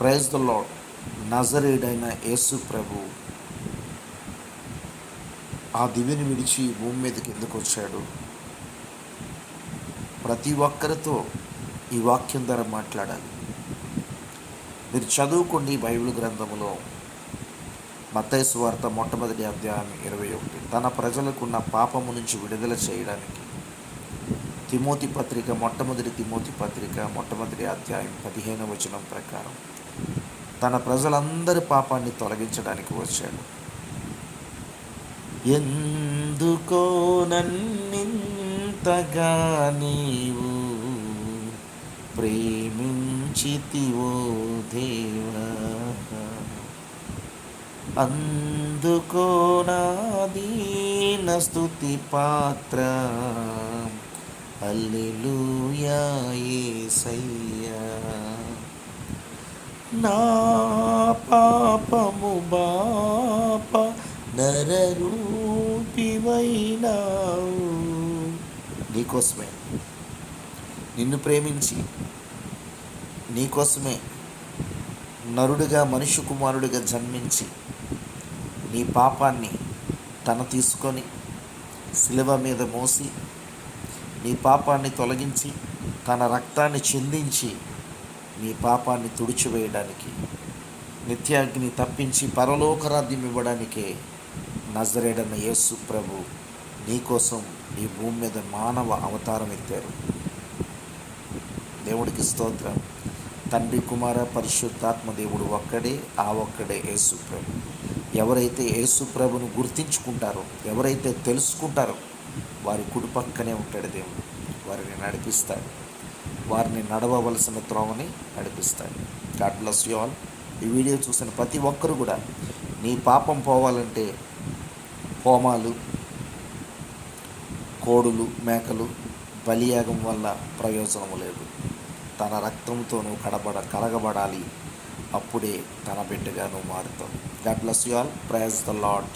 Praise the lord నజరేడైన యేసు ప్రభు ఆ దివిని విడిచి భూమి మీదకి ఎందుకు వచ్చాడు? ప్రతి ఒక్కరితో ఈ వాక్యం ద్వారా మాట్లాడాలి. మీరు చదువుకోండి బైబిల్ గ్రంథములో మత్తయి వార్త మొట్టమొదటి అధ్యాయం ఇరవై ఒకటి. తన ప్రజలకున్న పాపము నుంచి విడుదల చేయడానికి తిమోతి పత్రిక మొట్టమొదటి తిమోతి పత్రిక మొట్టమొదటి అధ్యాయం పదిహేను వచనం ప్రకారం. తన ప్రజలందరి పాపాన్ని తొలగించడానికి వచ్చాడు. ఎందుకో నన్నింతగా నీవు ప్రేమించితివో దేవా? అందుకో నాదీన స్థుతి స్తుతి పాత్ర. హల్లెలూయా సై నా పాపము బాప నరరూపివైనావు. నీకోసమే. నిన్ను ప్రేమించి నీకోసమే నరుడుగా మనుష్య కుమారుడిగా జన్మించి నీ పాపాన్ని తన తీసుకొని శిలువ మీద మోసి నీ పాపాన్ని తొలగించి తన రక్తాన్ని చెందించి నీ పాపాన్ని తుడిచివేయడానికి నిత్యాగ్ని తప్పించి పరలోకరాధ్యం ఇవ్వడానికే నజరేడన్న యేసు ప్రభు నీకోసం ఈ భూమి మీద మానవ అవతారం ఎత్తారు. దేవుడికి స్తోత్రం. తండ్రి కుమార పరిశుద్ధాత్మ దేవుడు ఒక్కడే ఆ ఒక్కడే యేసు ప్రభు. ఎవరైతే యేసు ప్రభును గుర్తించుకుంటారో ఎవరైతే తెలుసుకుంటారో వారి కుడి పక్కనే ఉంటాడు దేవుడు. వారిని నడిపిస్తాడు. వారిని నడవవలసిన త్రోవని నడిపిస్తాయి. గాడ్ బ్లస్ యూ ఆల్ ఈ వీడియో చూసిన ప్రతి ఒక్కరు కూడా నీ పాపం పోవాలంటే హోమాలు కోడులు మేకలు బలియాగం వల్ల ప్రయోజనం లేదు. తన రక్తంతో నువ్వు కడబడ కడగబడాలి. అప్పుడే తన బిడ్డగా నువ్వు మారుతావు. God bless you all praise the Lord